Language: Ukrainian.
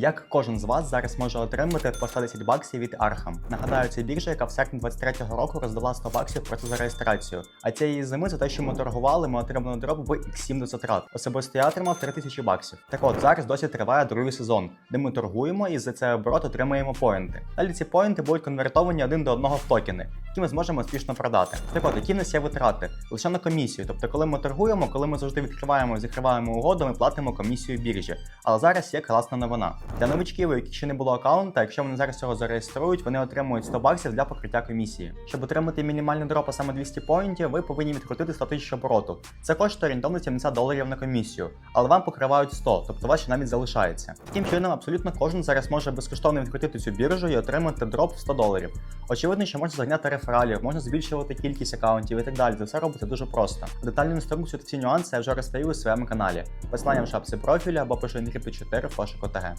Як кожен з вас зараз може отримати по 110 баксів від Arkham? Нагадаю, це біржа, яка в серпні 23-го року роздала 100 баксів просто за реєстрацію. А цієї зими за те, що ми торгували, ми отримали дроп в X7 до затрат. Особисто я отримав 3000 баксів. Так от зараз досі триває другий сезон, де ми торгуємо і за цей оборот отримуємо поінти. Далі ці поінти будуть конвертовані один до одного в токени, які ми зможемо успішно продати. Так от, які в нас є витрати? Лише на комісію. Тобто, коли ми торгуємо, коли ми завжди відкриваємо і закриваємо угоду, ми платимо комісію біржі. Але зараз є класна новина. Для новичків, у яких ще не було аккаунта, якщо вони зараз цього зареєструють, вони отримують 100 баксів для покриття комісії. Щоб отримати мінімальний дроп, а саме 200 поінтів, ви повинні відкрутити 100 тисяч обороту. Це коштує орієнтовно 70 доларів на комісію, але вам покривають 100, тобто ще навіть залишається. Таким чином, абсолютно кожен зараз може безкоштовно відкрутити цю біржу і отримати дроп в 100 доларів. Очевидно, що можна зганяти рефералів, можна збільшувати кількість аккаунтів і так далі. Це все робиться дуже просто. Детальну інструкцію та ці нюанси я вже розповів у своєму каналі. Посилання в шапці профіля або пишу Encripted 4 в пошуку ТГ.